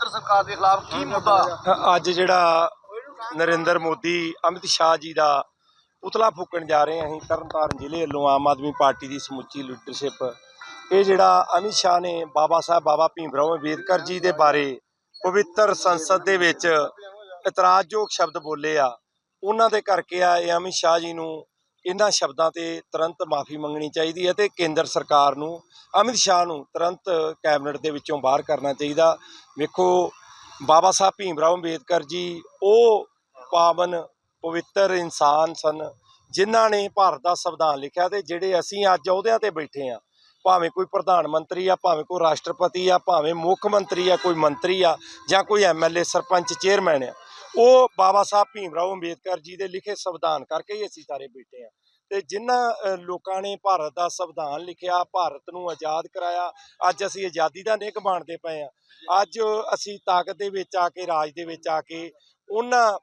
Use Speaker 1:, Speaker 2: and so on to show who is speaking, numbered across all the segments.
Speaker 1: ਕੇਂਦਰ ਸਰਕਾਰ ਦੇ ਖਿਲਾਫ ਕੀ ਮੁੱਦਾ?
Speaker 2: ਅੱਜ ਜਿਹੜਾ ਨਰਿੰਦਰ ਮੋਦੀ ਅਮਿਤ ਸ਼ਾਹ ਜੀ ਦਾ ਪੁਤਲਾ ਫੂਕਣ ਜਾ ਰਹੇ ਹਾਂ ਅਸੀਂ ਤਰਨਤਾਰਨ ਜ਼ਿਲ੍ਹੇ ਵੱਲੋਂ ਆਮ ਆਦਮੀ ਪਾਰਟੀ ਦੀ ਸਮੁੱਚੀ ਲੀਡਰਸ਼ਿਪ। ਇਹ ਜਿਹੜਾ ਅਮਿਤ ਸ਼ਾਹ ਨੇ ਬਾਬਾ ਸਾਹਿਬ ਬਾਬਾ ਭੀਮ ਰਾਓ ਅੰਬੇਦਕਰ ਜੀ ਦੇ ਬਾਰੇ ਪਵਿੱਤਰ ਸੰਸਦ ਦੇ ਵਿੱਚ ਇਤਰਾਜ਼ਯੋਗ ਸ਼ਬਦ ਬੋਲੇ ਆ। ਉਹਨਾਂ ਦੇ ਕਰਕੇ ਆ ਇਹ ਅਮਿਤ ਸ਼ਾਹ ਜੀ ਨੂੰ ਇਹਨਾਂ ਸ਼ਬਦਾਂ ਤੇ ਤੁਰੰਤ ਮਾਫੀ ਮੰਗਣੀ ਚਾਹੀਦੀ ਹੈ ਤੇ ਕੇਂਦਰ ਸਰਕਾਰ ਨੂੰ, ਅਮਿਤ ਸ਼ਾਹ ਨੂੰ ਤੁਰੰਤ ਕੈਬਨਿਟ ਦੇ ਵਿੱਚੋਂ ਬਾਹਰ ਕਰਨਾ ਚਾਹੀਦਾ। ਵੇਖੋ, ਬਾਬਾ ਸਾਹਿਬ ਭੀਮ ਰਾਓ ਅੰਬੇਦਕਰ ਜੀ, ਉਹ ਪਾਵਨ ਪਵਿੱਤਰ ਇਨਸਾਨ ਸਨ, ਜਿਨ੍ਹਾਂ ਨੇ ਭਾਰਤ ਦਾ ਸੰਵਿਧਾਨ ਲਿਖਿਆ ਤੇ ਜਿਹੜੇ ਅਸੀਂ ਅੱਜ ਅਹੁਦਿਆਂ ਤੇ ਬੈਠੇ ਆ ਭਾਵੇਂ ਕੋਈ ਪ੍ਰਧਾਨ ਮੰਤਰੀ ਆ, ਭਾਵੇਂ ਕੋਈ ਰਾਸ਼ਟਰਪਤੀ ਆ, ਭਾਵੇਂ ਮੁੱਖ ਮੰਤਰੀ ਆ, ਕੋਈ ਮੰਤਰੀ ਆ ਜਾਂ ਕੋਈ ਐਮਐਲਏ ਸਰਪੰਚ, ਚੇਅਰਮੈਨ ਆ ਉਹ ਬਾਬਾ ਸਾਹਿਬ ਭੀਮ ਰਾਓ ਅੰਬੇਦਕਰ ਜੀ ਦੇ ਲਿਖੇ ਸੰਵਿਧਾਨ ਕਰਕੇ ਹੀ ਅਸੀਂ ਸਾਰੇ ਬੈਠੇ ਆ ਤੇ ਜਿਨ੍ਹਾਂ ਲੋਕਾਂ ਨੇ ਭਾਰਤ ਦਾ ਸੰਵਿਧਾਨ ਲਿਖਿਆ, ਭਾਰਤ ਨੂੰ ਆਜ਼ਾਦ ਕਰਾਇਆ, ਅੱਜ ਅਸੀਂ ਆਜ਼ਾਦੀ ਦਾ ਨਿੱਘ ਮਾਣਦੇ ਪਏ ਆ ਅੱਜ ਅਸੀਂ ਤਾਕਤ ਦੇ ਵਿੱਚ ਆ ਕੇ, ਰਾਜ ਦੇ ਵਿੱਚ ਆ ਕੇ ਉਹਨਾਂ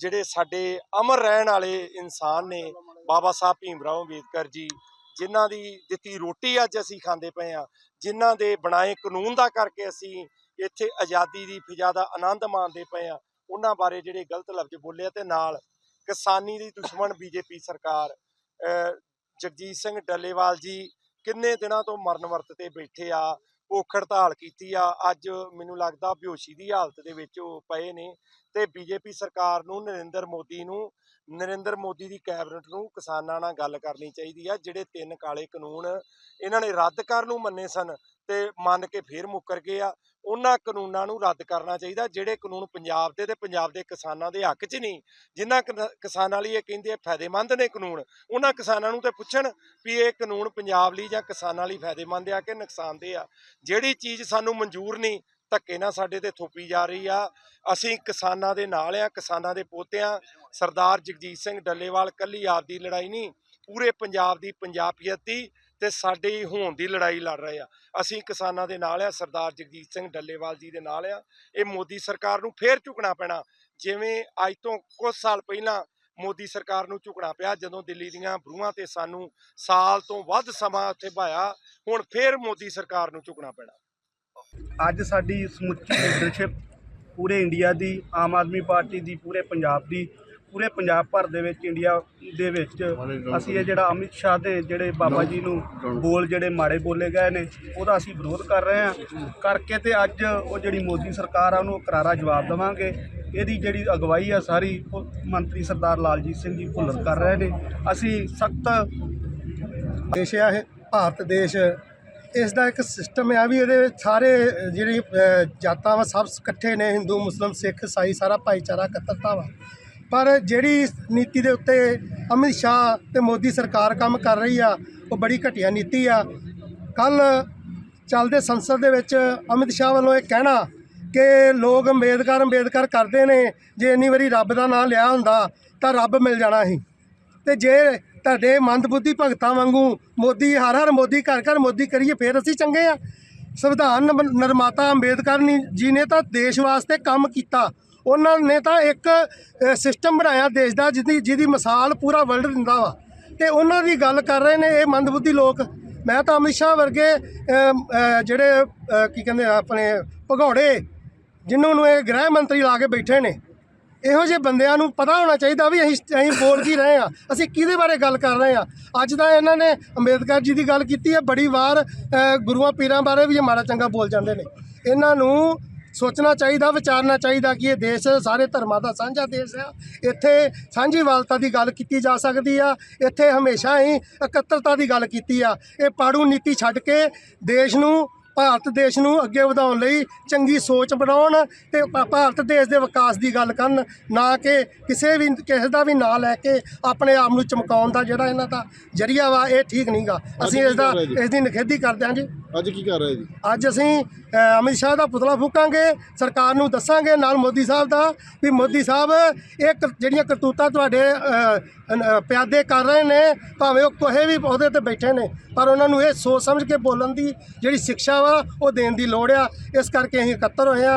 Speaker 2: ਜਿਹੜੇ ਸਾਡੇ ਅਮਰ ਰਹਿਣ ਵਾਲੇ ਇਨਸਾਨ ਨੇ ਬਾਬਾ ਸਾਹਿਬ ਭੀਮ ਰਾਓ ਅੰਬੇਦਕਰ ਜੀ, ਜਿਨ੍ਹਾਂ ਦੀ ਦਿੱਤੀ ਰੋਟੀ ਅੱਜ ਅਸੀਂ ਖਾਂਦੇ ਪਏ ਆ ਜਿਨ੍ਹਾਂ ਦੇ ਬਣਾਏ ਕਾਨੂੰਨ ਦਾ ਕਰਕੇ ਅਸੀਂ ਇੱਥੇ ਆਜ਼ਾਦੀ ਦੀ ਫਿਜ਼ਾ ਦਾ ਆਨੰਦ ਮਾਣਦੇ ਪਏ ਆ ਉਹਨਾਂ ਬਾਰੇ ਜਿਹੜੇ ਗਲਤ ਲਫ਼ਜ਼ ਬੋਲੇ ਆ ਤੇ ਨਾਲ ਕਿਸਾਨੀ ਦੀ ਦੁਸ਼ਮਣ ਬੀਜੇਪੀ ਸਰਕਾਰ ਜਗਜੀਤ ਸਿੰਘ ਡੱਲੇਵਾਲ ਜੀ ਕਿੰਨੇ ਦਿਨਾਂ ਤੋਂ ਮਰਨ ਵਰਤ ਤੇ ਬੈਠੇ ਆ, ਭੁੱਖ ਹੜਤਾਲ ਕੀਤੀ ਆ, ਅੱਜ ਮੈਨੂੰ ਲੱਗਦਾ ਬਿਹੋਸ਼ੀ ਦੀ ਹਾਲਤ ਦੇ ਵਿੱਚ ਉਹ ਪਏ ਨੇ ਤੇ ਬੀਜੇਪੀ ਸਰਕਾਰ ਨੂੰ ਨਰਿੰਦਰ ਮੋਦੀ ਨੂੰ, ਨਰਿੰਦਰ ਮੋਦੀ ਦੀ ਕੈਬਨਿਟ ਨੂੰ ਕਿਸਾਨਾਂ ਨਾਲ ਗੱਲ ਕਰਨੀ ਚਾਹੀਦੀ ਆ, ਜਿਹੜੇ ਤਿੰਨ ਕਾਲੇ ਕਾਨੂੰਨ ਇਹਨਾਂ ਨੇ ਰੱਦ ਕਰਨ ਨੂੰ ਮੰਨੇ ਸਨ ਤੇ ਮੰਨ ਕੇ ਫੇਰ ਮੁੱਕਰ ਗਏ ਆ ਉਹਨਾਂ ਕਾਨੂੰਨਾਂ ਨੂੰ ਰੱਦ ਕਰਨਾ ਚਾਹੀਦਾ, ਜਿਹੜੇ ਕਾਨੂੰਨ ਪੰਜਾਬ ਦੇ ਤੇ ਪੰਜਾਬ ਦੇ ਕਿਸਾਨਾਂ ਦੇ ਹੱਕ 'ਚ ਨਹੀਂ ਜਿਨ੍ਹਾਂ ਕਿਨ- ਕਿਸਾਨਾਂ ਲਈ ਇਹ ਕਹਿੰਦੇ ਫਾਇਦੇਮੰਦ ਨੇ ਕਾਨੂੰਨ, ਉਹਨਾਂ ਕਿਸਾਨਾਂ ਨੂੰ ਤੇ ਪੁੱਛਣ ਵੀ ਇਹ ਕਾਨੂੰਨ ਪੰਜਾਬ ਲਈ ਜਾਂ ਕਿਸਾਨਾਂ ਲਈ ਫਾਇਦੇਮੰਦ ਆ ਕਿ ਨੁਕਸਾਨਦੇ ਆ। ਜਿਹੜੀ ਚੀਜ਼ ਸਾਨੂੰ ਮਨਜ਼ੂਰ ਨਹੀਂ ਧੱਕੇ ਨਾਲ ਸਾਡੇ ਤੇ ਥੋਪੀ ਜਾ ਰਹੀ ਆ। ਅਸੀਂ ਕਿਸਾਨਾਂ ਦੇ ਨਾਲ ਆ, ਕਿਸਾਨਾਂ ਦੇ ਪੋਤਿਆਂ ਸਰਦਾਰ ਜਗਜੀਤ ਸਿੰਘ ਡੱਲੇਵਾਲ ਕੱਲੀ ਆਪਦੀ ਲੜਾਈ ਨਹੀਂ ਪੂਰੇ ਪੰਜਾਬ ਦੀ ਪੰਜਾਬੀਅਤ ਦੀ ਤੇ ਸਾਡੀ ਹੋਣ ਦੀ ਲੜਾਈ ਲੜ ਰਹੇ ਆ। ਅਸੀਂ ਕਿਸਾਨਾਂ ਦੇ ਨਾਲ ਆ, ਸਰਦਾਰ ਜਗਜੀਤ ਸਿੰਘ ਡੱਲੇਵਾਲ ਜੀ ਦੇ ਨਾਲ ਆ। ਇਹ ਮੋਦੀ ਸਰਕਾਰ ਨੂੰ ਫੇਰ ਝੁਕਣਾ ਪੈਣਾ। ਜਿਵੇਂ ਅੱਜ ਤੋਂ ਕੁਝ ਸਾਲ ਪਹਿਲਾਂ ਮੋਦੀ ਸਰਕਾਰ ਨੂੰ ਝੁਕਣਾ ਪਿਆ, ਜਦੋਂ ਦਿੱਲੀ ਦੀਆਂ ਬਰੂਹਾਂ ਤੇ ਸਾਨੂੰ ਸਾਲ ਤੋਂ ਵੱਧ ਸਮਾਂ ਉੱਥੇ ਭਾਇਆ, ਹੁਣ ਫੇਰ ਮੋਦੀ ਸਰਕਾਰ ਨੂੰ ਝੁਕਣਾ ਪੈਣਾ।
Speaker 3: ਅੱਜ ਸਾਡੀ ਸਮੁੱਚੀ ਲੀਡਰਸ਼ਿਪ ਪੂਰੇ ਇੰਡੀਆ ਦੀ, ਆਮ ਆਦਮੀ ਪਾਰਟੀ ਦੀ, ਪੂਰੇ ਪੰਜਾਬ ਦੀ ਪੂਰੇ ਪੰਜਾਬ ਭਰ ਦੇ ਵਿੱਚ, ਇੰਡੀਆ ਦੇ ਵਿੱਚ ਅਸੀਂ ਇਹ ਜਿਹੜਾ ਅਮਿਤ ਸ਼ਾਹ ਦੇ ਜਿਹੜੇ ਬਾਬਾ ਜੀ ਨੂੰ ਬੋਲ ਜਿਹੜੇ ਮਾੜੇ ਬੋਲੇ ਗਏ ਨੇ, ਉਹਦਾ ਅਸੀਂ ਵਿਰੋਧ ਕਰ ਰਹੇ ਹਾਂ। ਕਰਕੇ ਤੇ ਅੱਜ ਉਹ ਜਿਹੜੀ ਮੋਦੀ ਸਰਕਾਰ ਆ, ਉਹਨੂੰ ਕਰਾਰਾ ਜਵਾਬ ਦੇਵਾਂਗੇ। ਇਹਦੀ ਜਿਹੜੀ ਅਗਵਾਈ ਆ, ਸਾਰੀ ਉਹ ਮੰਤਰੀ ਸਰਦਾਰ ਲਾਲਜੀਤ ਸਿੰਘ ਜੀ ਭੁੱਲਰ ਕਰ ਰਹੇ ਨੇ। ਅਸੀਂ ਸਖਤ
Speaker 4: ਦੇਸ਼ ਆ ਇਹ, ਭਾਰਤ ਦੇਸ਼। ਇਸ ਦਾ ਇੱਕ ਸਿਸਟਮ ਆ ਵੀ ਇਹਦੇ ਵਿੱਚ ਸਾਰੇ ਜਿਹੜੀ ਜਾਤਾਂ ਵਾ ਸਭ ਇਕੱਠੇ ਨੇ, ਹਿੰਦੂ, ਮੁਸਲਮ, ਸਿੱਖ, ਈਸਾਈ, ਸਾਰਾ ਭਾਈਚਾਰਾ, ਇਕੱਤਰਤਾ ਵਾ। ਪਰ ਜਿਹੜੀ ਨੀਤੀ ਦੇ ਉੱਤੇ ਅਮਿਤ ਸ਼ਾਹ ਤੇ ਮੋਦੀ ਸਰਕਾਰ ਕੰਮ ਕਰ ਰਹੀ ਆ, ਉਹ ਬੜੀ ਘਟੀਆ ਨੀਤੀ ਆ। ਕੱਲ ਚੱਲਦੇ ਸੰਸਦ ਦੇ ਵਿੱਚ ਅਮਿਤ ਸ਼ਾਹ ਵੱਲੋਂ ਇਹ ਕਹਿਣਾ ਕਿ ਲੋਕ ਅੰਬੇਦਕਰ ਅੰਬੇਦਕਰ ਕਰਦੇ ਨੇ, ਜੇ ਇੰਨੀ ਵਾਰੀ ਰੱਬ ਦਾ ਨਾਮ ਲਿਆ ਹੁੰਦਾ ਤਾਂ ਰੱਬ ਮਿਲ ਜਾਣਾ ਸੀ। ਤੇ ਜੇ ਤੁਹਾਡੇ ਮੰਦਬੁੱਧੀ ਭਗਤਾਂ ਵਾਂਗੂ ਮੋਦੀ, ਹਰ ਹਰ ਮੋਦੀ ਘਰ ਘਰ ਮੋਦੀ ਕਰੀਏ, ਫਿਰ ਅਸੀਂ ਚੰਗੇ ਆ। ਸੰਵਿਧਾਨ ਨਿਰਮਾਤਾ ਅੰਬੇਦਕਰ ਨੀ- ਜੀ ਨੇ ਤਾਂ ਦੇਸ਼ ਵਾਸਤੇ ਕੰਮ ਕੀਤਾ। ਉਹਨਾਂ ਨੇ ਤਾਂ ਇੱਕ ਸਿਸਟਮ ਬਣਾਇਆ ਦੇਸ਼ ਦਾ ਜਿਹਦੀ ਜਿਹਦੀ ਮਿਸਾਲ ਪੂਰਾ ਵਰਲਡ ਦਿੰਦਾ ਵਾ। ਤੇ ਉਹਨਾਂ ਦੀ ਗੱਲ ਕਰ ਰਹੇ ਨੇ ਇਹ ਮੰਦਬੁੱਧੀ ਲੋਕ। ਮੈਂ ਤਾਂ ਅਮਿਤ ਸ਼ਾਹ ਵਰਗੇ ਜਿਹੜੇ ਕੀ ਕਹਿੰਦੇ ਆਪਣੇ ਭਗੌੜੇ, ਜਿਨ੍ਹਾਂ ਨੂੰ ਇਹ ਗ੍ਰਹਿ ਮੰਤਰੀ ਲਾ ਕੇ ਬੈਠੇ ਨੇ। ਇਹੋ ਜਿਹੇ ਬੰਦਿਆਂ ਨੂੰ ਪਤਾ ਹੋਣਾ ਚਾਹੀਦਾ ਵੀ ਅਸੀਂ ਅਸੀਂ ਬੋਲ ਕੀ ਰਹੇ ਆ। ਅਸੀਂ ਕਿਹਦੇ ਬਾਰੇ ਗੱਲ ਕਰ ਰਹੇ ਆ? ਅੱਜ ਦਾ ਇਹਨਾਂ ਨੇ ਅੰਬੇਦਕਰ ਜੀ ਦੀ ਗੱਲ ਕੀਤੀ ਹੈ। ਬੜੀ ਵਾਰ ਗੁਰੂਆਂ ਪੀਰਾਂ ਬਾਰੇ ਵੀ ਮਾੜਾ ਚੰਗਾ ਬੋਲ ਜਾਂਦੇ ਨੇ। ਇਹਨਾਂ ਨੂੰ ਸੋਚਣਾ ਚਾਹੀਦਾ ਵਿਚਾਰਨਾ ਚਾਹੀਦਾ ਕਿ ਇਹ ਦੇਸ਼ ਸਾਰੇ ਧਰਮਾਂ ਦਾ ਸਾਂਝਾ ਦੇਸ਼ ਆ। ਇੱਥੇ ਸਾਂਝੀਵਾਲਤਾ ਦੀ ਗੱਲ ਕੀਤੀ ਜਾ ਸਕਦੀ ਆ। ਇੱਥੇ ਹਮੇਸ਼ਾ ਹੀ ਇਕੱਤਰਤਾ ਦੀ ਗੱਲ ਕੀਤੀ ਆ। ਇਹ ਪਾੜੂ ਨੀਤੀ ਛੱਡ ਕੇ ਦੇਸ਼ ਨੂੰ ਭਾਰਤ ਦੇਸ਼ ਨੂੰ ਅੱਗੇ ਵਧਾਉਣ ਲਈ ਚੰਗੀ ਸੋਚ ਬਣਾਉਣ ਤੇ ਭਾਰਤ ਦੇਸ਼ ਦੇ ਵਿਕਾਸ ਦੀ ਗੱਲ ਕਰਨ ਨਾ ਕਿ ਕਿਸੇ ਵੀ ਕਿਸੇ ਦਾ ਵੀ ਨਾਂ ਲੈ ਕੇ ਆਪਣੇ ਆਪ ਨੂੰ ਚਮਕਾਉਣ ਦਾ ਜਿਹੜਾ ਇਹਨਾਂ ਦਾ ਜਰੀਆ ਵਾ ਇਹ ਠੀਕ ਨਹੀਂਗਾ ਅਸੀਂ ਇਸ ਦਾ ਇਸ ਦੀ ਨਿਖੇਧੀ ਕਰਦੇ ਹਾਂ ਜੀ।
Speaker 5: ਅੱਜ ਕੀ ਕਰ ਰਹੇ ਜੀ?
Speaker 4: ਅੱਜ ਅਸੀਂ ਅ, ਅਮਿਤ ਸ਼ਾਹ ਦਾ ਪੁਤਲਾ ਫੂਕਾਂਗੇ ਸਰਕਾਰ ਨੂੰ ਦੱਸਾਂਗੇ ਨਾਲ ਮੋਦੀ ਸਾਹਿਬ ਦਾ ਵੀ ਮੋਦੀ ਸਾਹਿਬ ਇਹ ਕ- ਜਿਹੜੀਆਂ ਕਰਤੂਤਾਂ ਤੁਹਾਡੇ ਅ, ਅ, ਪਿਆਦੇ ਕਰ ਰਹੇ ਨੇ ਭਾਵੇਂ ਉਹ ਕੋਹੇ ਵੀ ਉਹਦੇ ਤੇ ਬੈਠੇ ਨੇ ਪਰ ਉਹਨਾਂ ਨੂੰ ਇਹ ਸੋਚ ਸਮਝ ਕੇ ਬੋਲਣ ਦੀ ਜਿਹੜੀ ਸਿੱਖਿਆ ਵਾ ਉਹ ਦੇਣ ਦੀ ਲੋੜ ਆ। ਇਸ ਕਰਕੇ ਅਸੀਂ ਇਕੱਤਰ ਹੋਏ ਆ।